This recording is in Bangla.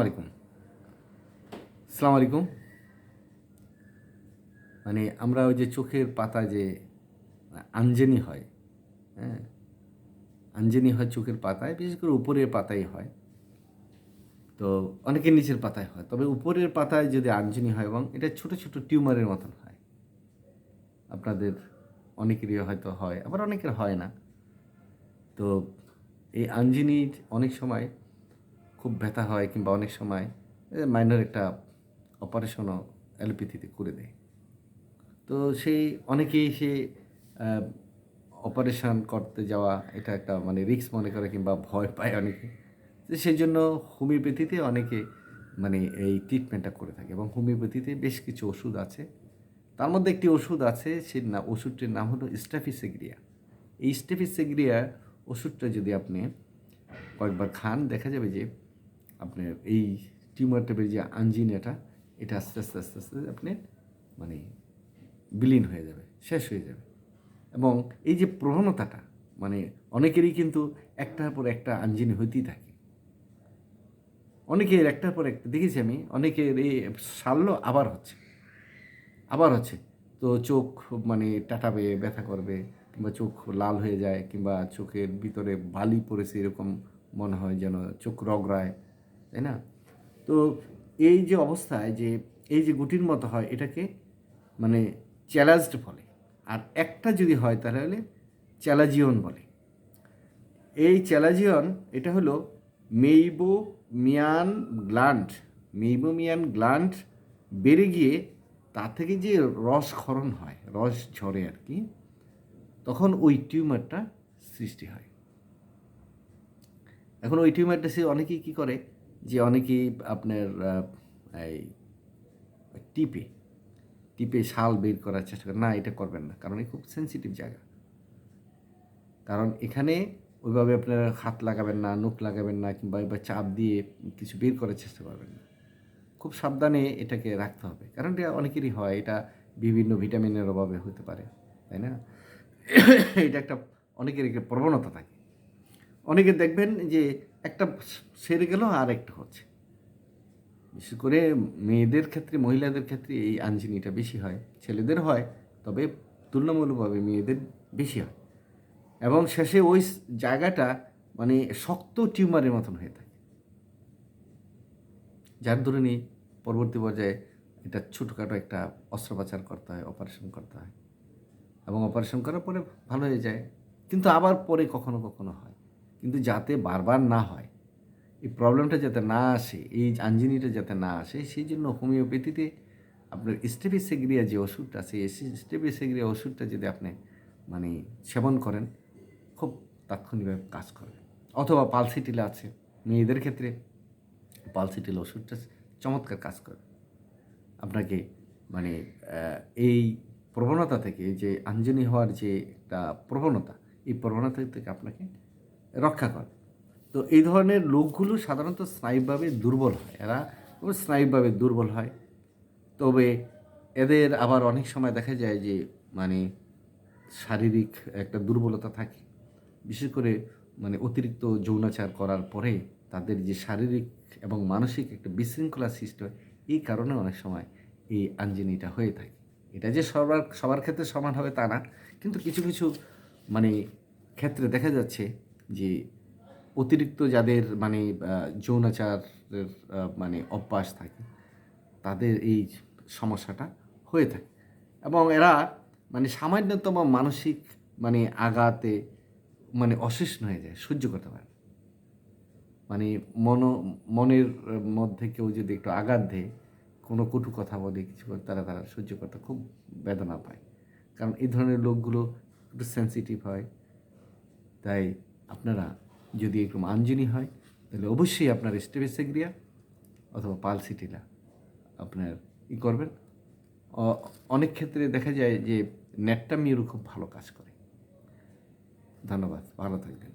আলাইকুম। সালাম আলাইকুম। মানে আমরা ওই যে চোখের পাতা যে, আঞ্জনি হয় হ্যাঁ? আঞ্জনি হয় চোখের পাতায়, বিশেষ করে উপরের পাতায় হয়। তো অনেকের নিচের পাতায় হয়। তবে উপরের পাতায় যদি আঞ্জনি হয় এবং এটা ছোট ছোট টিউমারের মতন হয়। আপনাদের অনেকেরই হয়তো হয়, আবার অনেকের হয় না। তো এই আঞ্জিনির অনেক সময় খুব ব্যথা হয় কিংবা অনেক সময় মাইনর একটা অপারেশনও অ্যালোপ্যাথিতে করে দেয়। তো সেই অনেকেই সে অপারেশন করতে যাওয়া এটা একটা মানে রিস্ক মনে করে কিংবা ভয় পায় অনেকে। সেই জন্য হোমিওপ্যাথিতে অনেকে মানে এই ট্রিটমেন্টটা করে থাকে এবং হোমিওপ্যাথিতে বেশ কিছু ওষুধ আছে। তার মধ্যে একটি ওষুধ আছে সেই না, ওষুধটির নাম হলো স্টাফিসেগ্রিয়া এই স্টেফিসেগ্রিয়া ওষুধটা যদি আপনি কয়েকবার খান, দেখা যাবে যে আপনার এই টিউমার টাইপের যে আঞ্জিন এটা এটা আস্তে আস্তে আস্তে আস্তে আপনি মানে বিলীন হয়ে যাবে, শেষ হয়ে যাবে। এবং এই যে প্রবণতাটা মানে অনেকেরই কিন্তু একটার পর একটা আঞ্জিন হইতেই থাকে। অনেকের একটার পর একটা, দেখেছি আমি, অনেকের এই সারলো আবার হচ্ছে আবার হচ্ছে। তো চোখ মানে টাটাবে, ব্যথা করবে, কিংবা চোখ লাল হয়ে যায়, কিংবা চোখের ভিতরে বালি পড়েছে, এরকম মনে হয় যেন চোখ রগড়ায়। তাই না? তো এই যে অবস্থায় যে, এই যে গুটির মতো হয়, এটাকে মানে চ্যালাজড বলে। আর একটা যদি হয় তাহলে চ্যালাজিয়ন বলে। এই চ্যালাজিয়ন এটা হলো meibomian gland meibomian gland বেড়ে গিয়ে তার থেকে যে রস ক্ষরণ হয়, রস ঝরে আর কি, তখন ওই টিউমারটা সৃষ্টি হয়। এখন ওই টিউমারটা সে অনেকেই কী করে? যে অনেকেই আপনার এই টিপে টিপে শাল বের করার চেষ্টা করে, না, এটা করবেন না, কারণ এই খুব সেন্সিটিভ জায়গা। কারণ এখানে ওইভাবে আপনারা হাত লাগাবেন না, নখ লাগাবেন না, কিংবা এবার চাপ দিয়ে কিছু বের করার চেষ্টা করবেন না। খুব সাবধানে এটাকে রাখতে হবে, কারণ এটা অনেকেরই হয়, এটা বিভিন্ন ভিটামিনের অভাবে হতে পারে, তাই না? এটা একটা, অনেকের একটা প্রবণতা থাকে। অনেকে দেখবেন যে একটা সেরে গেল আর একটা হচ্ছে। বিশেষ করে মেয়েদের ক্ষেত্রে, মহিলাদের ক্ষেত্রে এই আঞ্জিনিটা বেশি হয়, ছেলেদের হয়, তবে তুলনামূলকভাবে মেয়েদের বেশি হয়। এবং শেষে ওই জায়গাটা মানে শক্ত টিউমারের মতন হয়ে থাকে। যার ধরুনই পরবর্তী পর্যায়ে এটা ছোটোখাটো একটা অস্ত্রোপচার করতে হয়, অপারেশন করতে হয়। এবং অপারেশন করার পরে ভালো হয়ে যায়, কিন্তু আবার পরে কখনো কখনো হয়। কিন্তু যাতে বারবার না হয়, এই প্রবলেমটা যাতে না আসে, এই আঞ্জিনিটা যাতে না আসে, সেই জন্য হোমিওপ্যাথিতে আপনার স্টেপিসেগ্রিয়া যে ওষুধটা আছে স্টেপিসেগ্রিয়া ওষুধটা যদি আপনি মানে সেবন করেন, খুব তাৎক্ষণিকভাবে কাজ করে অথবা পালসিটিলা আছে, মেয়েদের ক্ষেত্রে পালসিটিল ওষুধটা চমৎকার কাজ করে আপনাকে মানে এই প্রবণতা থেকে যে আঞ্জনি হওয়ার যে একটা প্রবণতা, এই প্রবণতা থেকে আপনাকে রক্ষা করে। তো এই ধরনের লোকগুলো সাধারণত স্নায়ুভাবে দুর্বল হয়। এরা স্নায়ুভাবে দুর্বল হয়। তবে এদের আবার অনেক সময় দেখা যায় যে মানে শারীরিক একটা দুর্বলতা থাকে। বিশেষ করে মানে অতিরিক্ত যৌনাচার করার পরে তাদের যে শারীরিক এবং মানসিক একটা বিশৃঙ্খলা সৃষ্টি হয়, এই কারণে অনেক সময় এই আঞ্জিনিটা হয়ে থাকে। এটা যে সবার সবার ক্ষেত্রে সমান হবে তা না। কিন্তু কিছু কিছু মানে ক্ষেত্রে দেখা যাচ্ছে যে অতিরিক্ত যাদের মানে যৌনাচারের মানে অভ্যাস থাকে, তাদের এই সমস্যাটা হয়ে থাকে। এবং এরা মানে সামান্যতম মানসিক মানে আঘাতে মানে অসহিষ্ণু হয়ে যায়, সহ্য করতে পারে মানে মন, মনের মধ্যে কেউ যদি একটু আঘাত দেয়, কোনো কটু কথা বলে কিছু করে, তারা তারা সহ্য করতে খুব বেদনা পায়। কারণ এই ধরনের লোকগুলো একটু সেন্সিটিভ হয়, তাই আপনারা যদি একটু আঞ্জনি হয়, তাহলে অবশ্যই আপনার স্টেবেসেগ্রিয়া অথবা পালসিটিলা আপনার ই করবেন। অনেক ক্ষেত্রে দেখা যায় যে নেটটা মিউরো খুব ভালো কাজ করে। ধন্যবাদ, ভালো থাকবেন।